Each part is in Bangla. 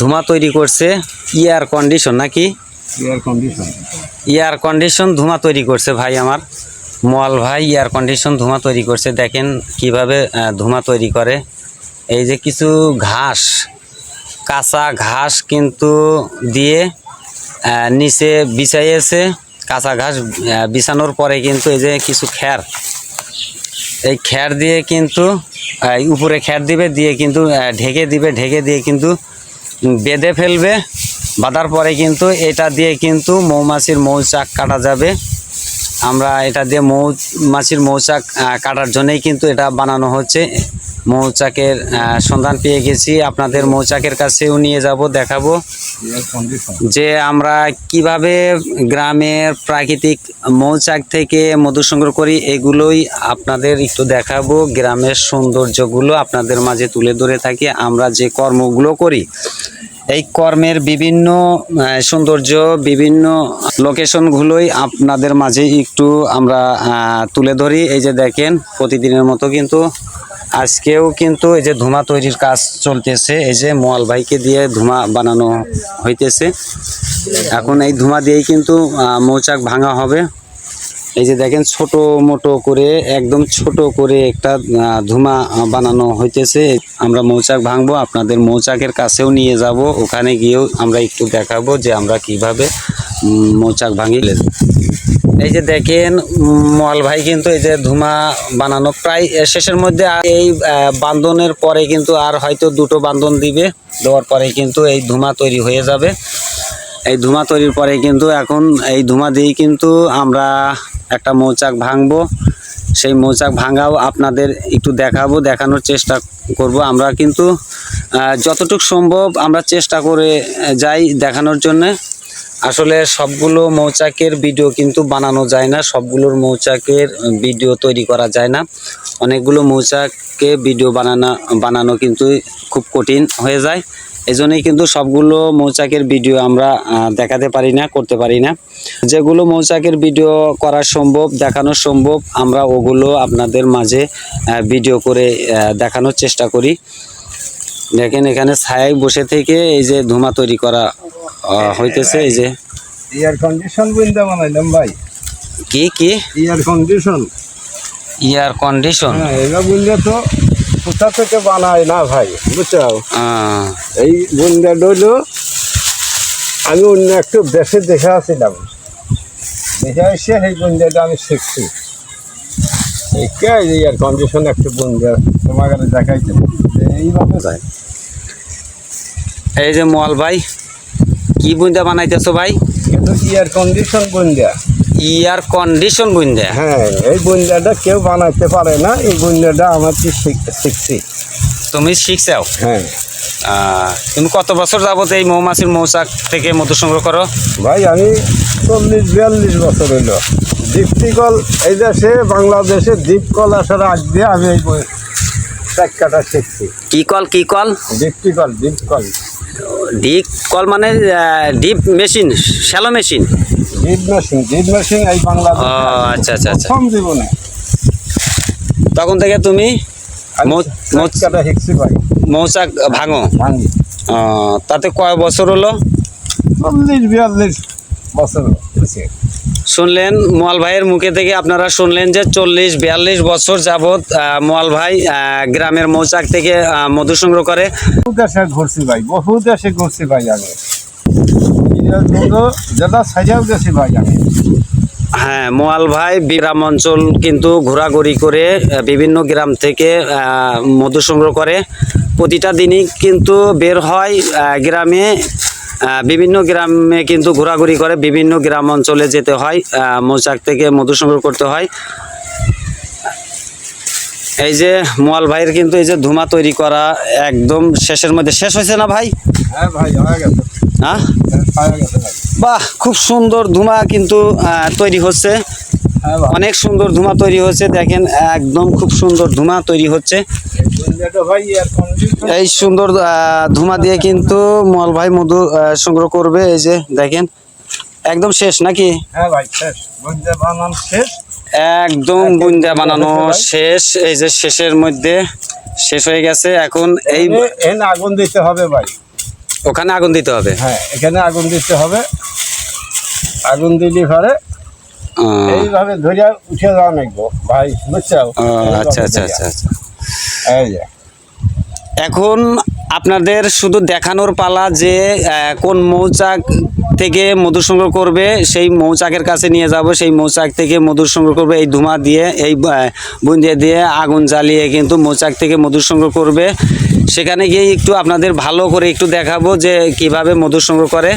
ধোঁয়া তৈরি করছে এয়ার কন্ডিশন নাকি? এয়ার কন্ডিশন এয়ার কন্ডিশন ধোঁয়া তৈরি করছে ভাই আমার। মল ভাই এয়ার কন্ডিশন ধোঁয়া তৈরি করছে। দেখেন কীভাবে ধোঁয়া তৈরি করে। এই যে কিছু ঘাস কাঁচা ঘাস কিন্তু দিয়ে নিচে বিছাইয়েছে। কাঁচা ঘাস বিছানোর পরে কিন্তু এই যে কিছু খ্যার এই খ্যার দিয়ে কিন্তু উপরে খ্যার দিবে দিয়ে কিন্তু ঢেকে দিবে। ঢেকে দিয়ে কিন্তু বেঁধে ফেলবে। বাঁধার পরে কিন্তু এটা দিয়ে কিন্তু মৌমাছির মৌচাক কাটা যাবে। আমরা এটা দিয়ে মৌমাছির মৌচাক কাটার জন্যই কিন্তু এটা বানানো হচ্ছে। মৌচাকের সন্ধান পেয়ে গেছি। আপনাদের মৌচাকের কাছেও নিয়ে যাব, দেখাবো। যে আমরা কীভাবে গ্রামের প্রাকৃতিক মৌচাক থেকে মধু সংগ্রহ করি, এগুলোই আপনাদের একটু দেখাবো। গ্রামের সৌন্দর্যগুলো আপনাদের মাঝে তুলে ধরে থাকি। আমরা যে কর্মগুলো করি এই কর্মের বিভিন্ন সৌন্দর্য, বিভিন্ন লোকেশনগুলোই আপনাদের মাঝে একটু আমরা তুলে ধরি। এই যে দেখেন, প্রতিদিনের মতো কিন্তু আজকেও কিন্তু এই যে ধুমা তৈরির কাজ চলতেছে। এই যে মোয়াল ভাইকে দিয়ে ধুমা বানানো হইতেছে। এখন এই ধুমা দিয়েই কিন্তু মৌচাক ভাঙা হবে। এই যে দেখেন ছোট মোটো করে, একদম ছোট করে একটা ধুমা বানানো হইতেছে। আমরা মৌচাক ভাঙবো, আপনাদের মৌচাকের কাছেও নিয়ে যাব। ওখানে গিয়েও আমরা একটু দেখাবো যে আমরা কীভাবে মৌচাক ভাঙি। এই যে দেখেন মল ভাই কিন্তু এই যে ধুমা বানানো প্রায় শেষের মধ্যে এই বান্ধনের পরে কিন্তু আর হয়তো দুটো বান্ধন দিবে। দেওয়ার পরে কিন্তু এই ধুমা তৈরি হয়ে যাবে। এই ধুমা তৈরির পরে কিন্তু এখন এই ধুমা দিয়েই কিন্তু আমরা একটা মৌচাক ভাঙবো। সেই মৌচাক ভাঙাও আপনাদের একটু দেখাবো, দেখানোর চেষ্টা করব। আমরা কিন্তু যতটুক সম্ভব আমরা চেষ্টা করে যাই দেখানোর জন্যে। আসলে সবগুলো মৌচাকের ভিডিও কিন্তু বানানো যায় না, সবগুলোর মৌচাকের ভিডিও তৈরি করা যায় না। অনেকগুলো মৌচাকে ভিডিও বানানো বানানো কিন্তু খুব কঠিন হয়ে যায়। এজন্যই কিন্তু সবগুলো মৌচাকের ভিডিও আমরা দেখাতে পারি না করতে পারি না। যেগুলো মৌচাকের ভিডিও করা সম্ভব দেখানো সম্ভব আমরা ওগুলো আপনাদের মাঝে ভিডিও করে দেখানোর চেষ্টা করি। দেখেন এখানে ছায়ায় বসে থেকে এই যে ধুমা তৈরি করা হইতেছে এই যে। এয়ার কন্ডিশন বানাইলাম ভাই। কি কি? এয়ার কন্ডিশন এয়ার কন্ডিশন হ্যাঁ তো কোথা থেকে বানায় না ভাই বুঝছ? এই বুন্দা ডইলো আমি অন্য একটু দেশে দেখে আসছিলাম দেখে এসে এই বুন্দাটা আমি শিখছি। শিখে এই এয়ার কন্ডিশন একটু বুন্দা তোমার কাছে দেখাইছে যে এইভাবে যায় এই যে মল ভাই কি বুন্দা বানাইতেছো ভাই? এয়ার কন্ডিশন বুন্দা ইয়ার কন্ডিশন বুন্দা হ্যাঁ এই বুন্দাটা কেউ বানাইতে পারে না এই বুন্দাটা আমার কি শিখ- শিখছি। তুমি শিখছাও? হ্যাঁ। তুমি কত বছর যাবত এই মৌমাছির মৌচাক থেকে মধু সংগ্রহ করো? ভাই আমি চল্লিশ বিয়াল্লিশ বছর হইল। দীপ্তিকল এই দেশে বাংলাদেশে দ্বীপকল আসার আগ দিয়ে আমি এই চাক্কাটা শিখছি। কি কল কি কল? দীপ্তিকল দ্বীপকল ডিপ কল মানে deep machine shallow machine? Deep machine deep machine এই বাংলা ও আচ্ছা আচ্ছা আচ্ছা। কম জীবনে। তখন থেকে তুমি শিখছি ভাই। মৌচাক ভাঙো? তাতে কয় বছর হলো? চল্লিশ বিয়াল্লিশ বছর। শুনলেন মোয়াল ভাইয়ের মুখে থেকে আপনারা শুনলেন যে চল্লিশ বিয়াল্লিশ বছর যাবৎ মোয়াল ভাই গ্রামের মৌচাক থেকে মধু সংগ্রহ করে। বহু দেশে ঘুরছি ভাই বহু দেশে ঘুরছি ভাই আমি। যেটা সাজাও গেছি ভাই আমি। হ্যাঁ মোয়াল ভাই গ্রাম অঞ্চল কিন্তু ঘোরাঘুরি করে বিভিন্ন গ্রাম থেকে মধু সংগ্রহ করে। প্রতিটা দিনই কিন্তু বের হয় গ্রামে বিভিন্ন গ্রামে কিন্তু ঘোরাঘুরি করে বিভিন্ন গ্রাম অঞ্চলে যেতে হয় মৌচাক থেকে মধু সংগ্রহ করতে হয়। এই যে মোয়াল ভাইয়ের কিন্তু এই যে ধুমা তৈরি করা একদম শেষের মধ্যে। শেষ হয়েছে না ভাই? হ্যাঁ ভাই হ্যাঁ বাহ খুব সুন্দর ধুমা কিন্তু তৈরি হচ্ছে। হ্যাঁ অনেক সুন্দর ধুমা তৈরি হচ্ছে দেখেন একদম খুব সুন্দর ধুমা তৈরি হচ্ছে। এই সুন্দর ধুমা দিয়ে কিন্তু মল ভাই মধু সংগ্রহ করবে এই যে দেখেন। একদম শেষ নাকি? হ্যাঁ একদম বুন্দা বানানো শেষ এই যে শেষের মধ্যে শেষ হয়ে গেছে। এখন এই আগুন দিতে হবে ভাই। ওখানে আগুন দিতে হবে? হ্যাঁ এখানে আগুন দিতে হবে। আগুন দিলে ঘরে। এইভাবে ধরিয়া উঠে যাওয়া নাকবো ভাই বুঝছ? আচ্ছা আচ্ছা আচ্ছা আচ্ছা। এখন আপনাদের শুধু দেখানোর পালা যে কোন মৌচাক থেকে মধু সংগ্রহ করবে, সেই মৌচাকের কাছে নিয়ে যাব, সেই মৌচাক থেকে মধু সংগ্রহ করবে, এই ধুমা দিয়ে, এই বুন্দিয়া দিয়ে আগুন জ্বালিয়ে কিন্তু মৌচাক থেকে মধু সংগ্রহ করবে। সেখানে গিয়ে একটু আপনাদের ভালো করে একটু দেখাবো যে কীভাবে মধু সংগ্রহ করে।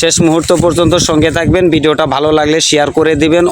শেষ মুহূর্ত পর্যন্ত সঙ্গে থাকবেন, ভিডিওটা ভালো লাগলে শেয়ার করে দিবেন।